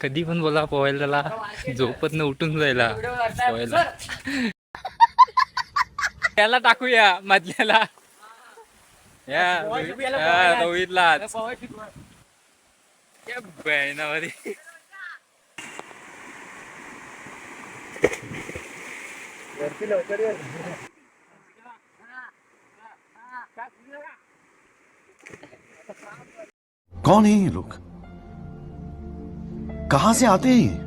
कधी पण बोला पोहायला झोपत न उठून जायला. पोहायला. त्याला टाकूया मधल्याला. या रोहितला बहिणामध्ये. कौन है ये लोग? कहां से आते हैं ये?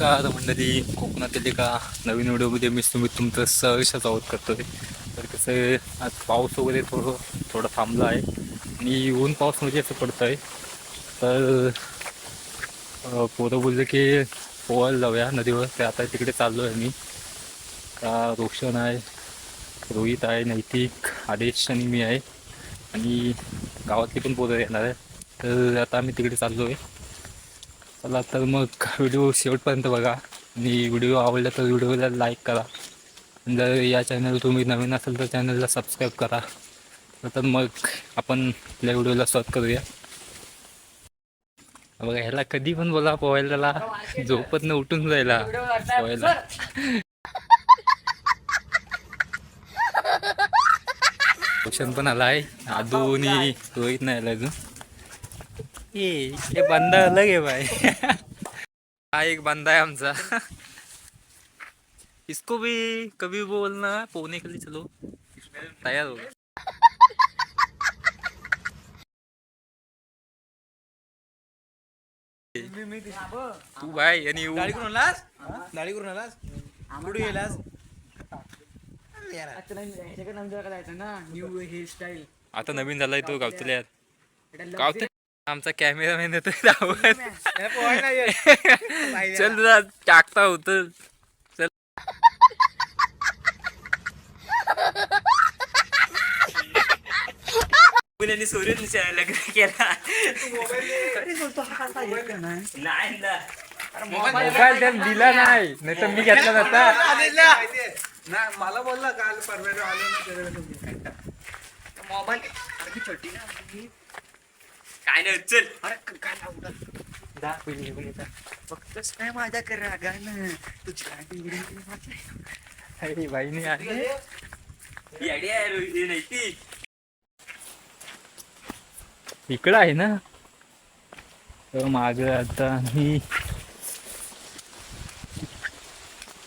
नमस्कार मंडळी कोकणातील एका नवीन व्हिडिओमध्ये मी तुम्ही तुमचं सहर्ष स्वागत करतोय. तर कसं आहे, आज पाऊस वगैरे थोडं थोडं थांबला आहे आणि ऊन पाऊस म्हणजे असं पडतं आहे तर पोरं बोललं की पोहायला जाऊया नदीवर. ते आता तिकडे चाललो आहे मी का रोशन आहे रोहित आहे नैतिक आदेश आणि मी आहे. आणि गावातली पण पोरं येणार आहे. तर आता आम्ही तिकडे चाललो आहे चला तर मग व्हिडिओ शेवटपर्यंत बघा. आणि व्हिडिओ आवडला तर व्हिडिओला लाईक करा. जर या चॅनल तुम्ही नवीन असेल तर चॅनलला सबस्क्राईब करा. तर मग आपण आपल्या व्हिडिओला सॉर्ट करूया. बघा ह्याला कधी पण बोला पोहायला. झोपत न उठून जायला. पोहायला. क्वेश्चन पण आला आहे आदूनी रोहित नाही आला अजून. ये ये बंदा अलग है भाई. हा एक बंदा है आमचा. इसको भी कभी बोलना पोने के लिए चलो. तैयार हो तू भाई आणि. दाढी करून आलास दाढी करून आलास कुठे गेलास न्यू हेअरस्टाईल आता नवीन झालाय तो गावतल्या गावत आमचा कॅमेरामॅन येतो. चल जरा टाकता होत. चल. मुलांनी सोडून लग्न केला. नाही ना मोबाईल दिला नाही. नाही. तर मी घेतला नसता मला बोलला काल परवा आलो ना मोबाईल अरे छोटी ना काय नाही चल. फक्तच काय माझ्या कर गाणं तुझी अरे बाई नाही आली. येडी आहे नाही ती. इकडं आहे ना? तर माग आता मी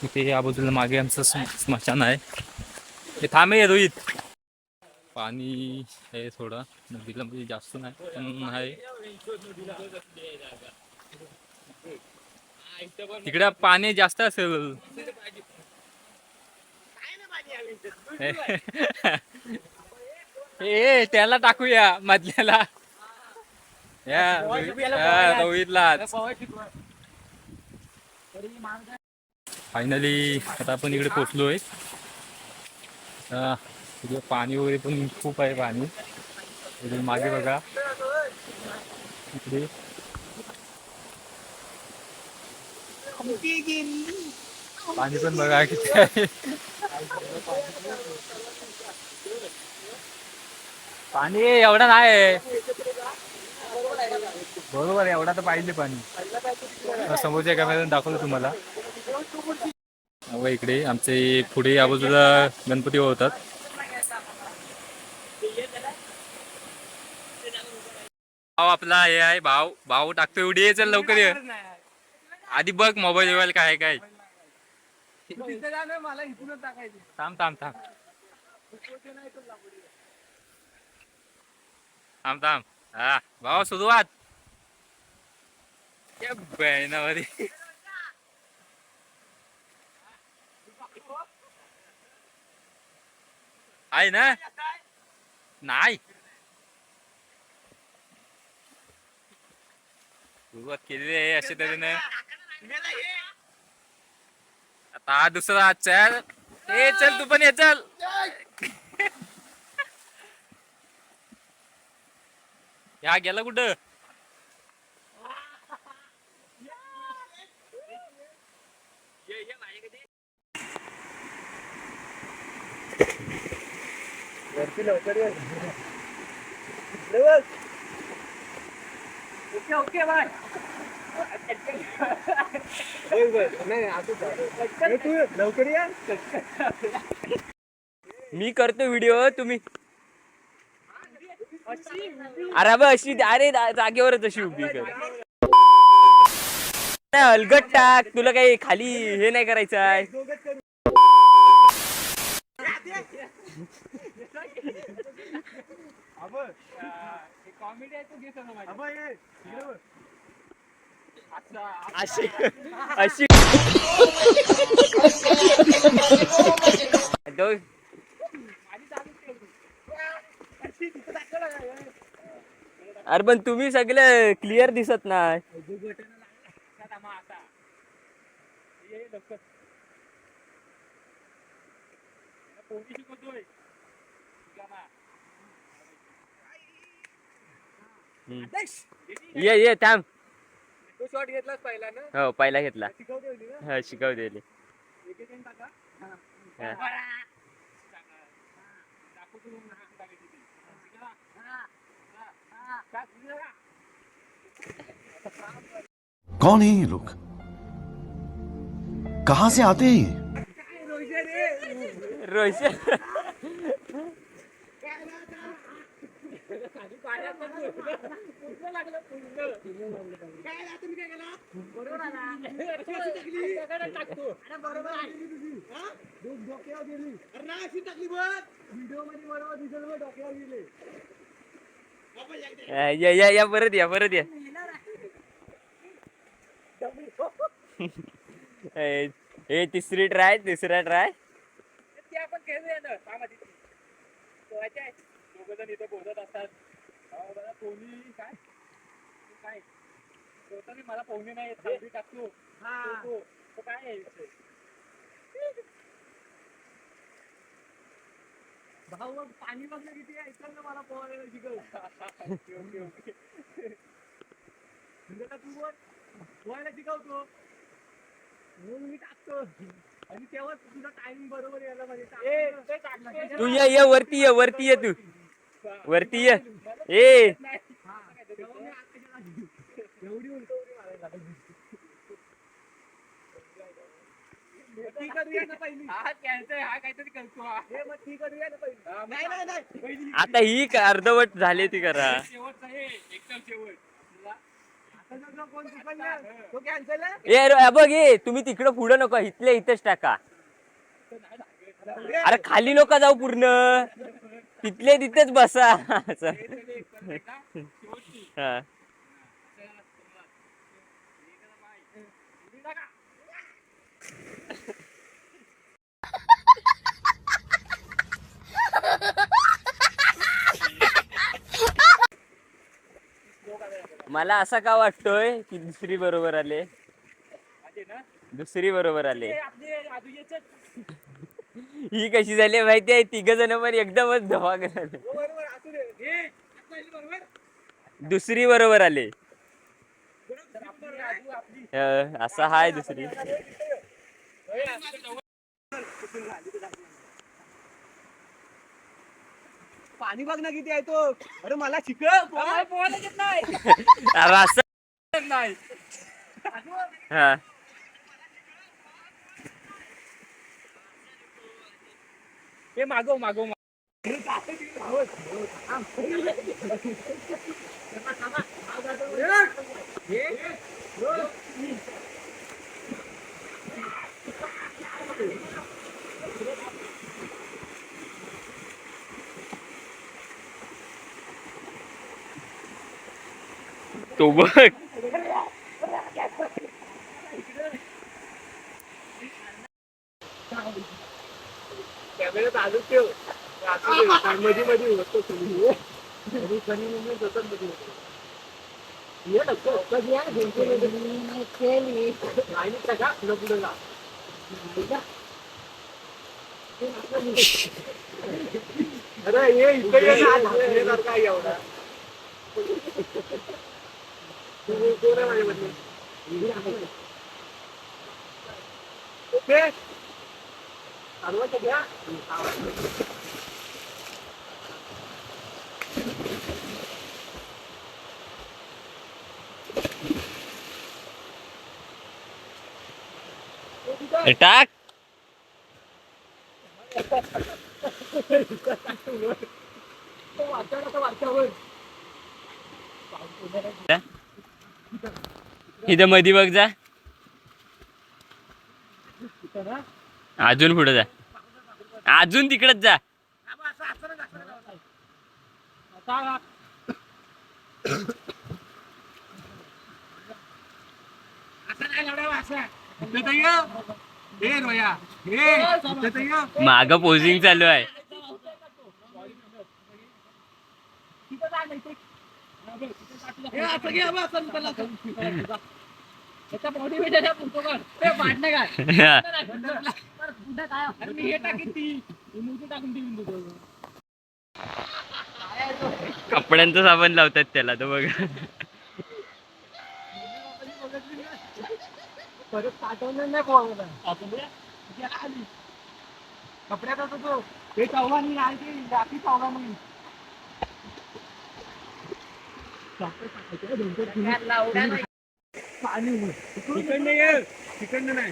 तिथे या बाजूला मागे आमचं स्म- स्मशान आहे. ते थांबे रोहित. पाणी आहे थोडं नदीला म्हणजे जास्त नाही पण आहे. तिकडे पाणी जास्त असेल. ए त्याला टाकूया मधल्याला. या या, रोहितला. फायनली आता आपण इकडे पोचलोय. तिथे पाणी वगैरे पण खूप आहे पाणी. तिथे मागे बघा. इकडे पाणी पण बघा किती आहे. पाणी एवढा नाही. बरोबर आहे एवढा तर पाहिजे पाणी. समोरच्या कॅमेऱ्यात दाखवलं तुम्हाला. हो, इकडे आमचे पुढे या बाजूला गणपती होतात. भाव आपला हे आहे भाव भाव टाकतो एवढी ये, चल लवकर ये. आधी बघ मोबाईल बिबाईल काय आहे काय. थांब थांब थांब. थांब थांब. हा भावा सुरुवात. या आहे ना? नाही. सुरुवात केलेली आहे अशा तऱ्हेने. आता हा दुसरा चल ए चल तू पण ये चल. या गेला कुठं? लवकर ओके ओके बाय. तू लवकर या. मी करतो व्हिडिओ तुम्ही. अरे बा अशी अरे जागेवरच अशी उभी कर. नाही, अलगट टाक. तुला काही खाली हे नाही करायचं आहे. कॉमेडी आहे तू घे. अशी अरे पण तुम्ही सगळे क्लिअर दिसत नाही. शिकवतोय ये ये थांब. तू शॉट घेतलास पहिला ना? हो पहिला घेतला. ना? हा शिकव दिली एक एक टाका. कौन है ये लोग? कहाँ से आते हैं ये? रोहित. डोक्यावर गेली अरे अशी टाकली बघ व्हिडिओमध्ये बरोबर दिसेल बघ डोक्यावर या या या परत या परत या. हे तिसरी ट्राय तिसरा ट्राय आपण खेळूया ना इथे. पोहत असतात. बघा, पोहणी काय? काय? मला पोहणी नाही येत थांबी टाकतो. तो काय आहे विषय? भाऊ मग पाणी बघलं किती आहे? ना मला पोहायला शिकव ओके, ओके. म्हणजे तू वर पोहायला शिकवतो. म्हणून मी टाकतो. आणि तेव्हा तुझा टायमिंग बरोबर यायला पाहिजे. तू ये ये वरती ये वरती ये तू. वरती ये. ए. हे आता ही अर्धवट झाली ती करा. शेवट ए बघ ये तुम्ही तिकडं पुढं नको इथल्या इथेच टाका. अरे खाली नका जाऊ पूर्ण. तिथले तिथेच बसा. हा. मला असा का वाटतोय की दुसरी बरोबर आले? दुसरी बरोबर आले. ही कशी झाली माहिती तिघ जण पण एकदमच धमाक झाले. बरोबर असू दे. हे दुसरी बरोबर आले. असा हाय दुसरी. पाणी बघ ना किती आहे तो. अरे मला शिकव. पोहायला येत नाही. अरे असं नाही. हा हे मागव मागव मागव. तो बघ कॅमेरा चालू ठेवमध्ये मध्ये होतो तुम्ही आणि कधी मध्ये सतत मध्ये होतो ये कधी? पुढं पुढं जा. अरे इकडे ना, काय एवढा तू माझ्यामध्ये? ओके चालवायचं घ्या ए, टाक. इथं मधी बघ जा. अजून पुढे जा. अजून तिकडच जा. माग पोझिंग चालू आहे. काय अरे मी हे टाकीन ती. ही मोठी टाकून ती बिंदू तो. कपड्यांचं साबण लावतात त्याला तो बघ. परत साठवलं नाही आली. कपड्यात होतो तो. हे चव्हाणी आहे ते राखी चव्हाणी पाणी ये तिकडनं नाही.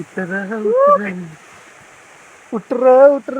उतर उतर उतर उतर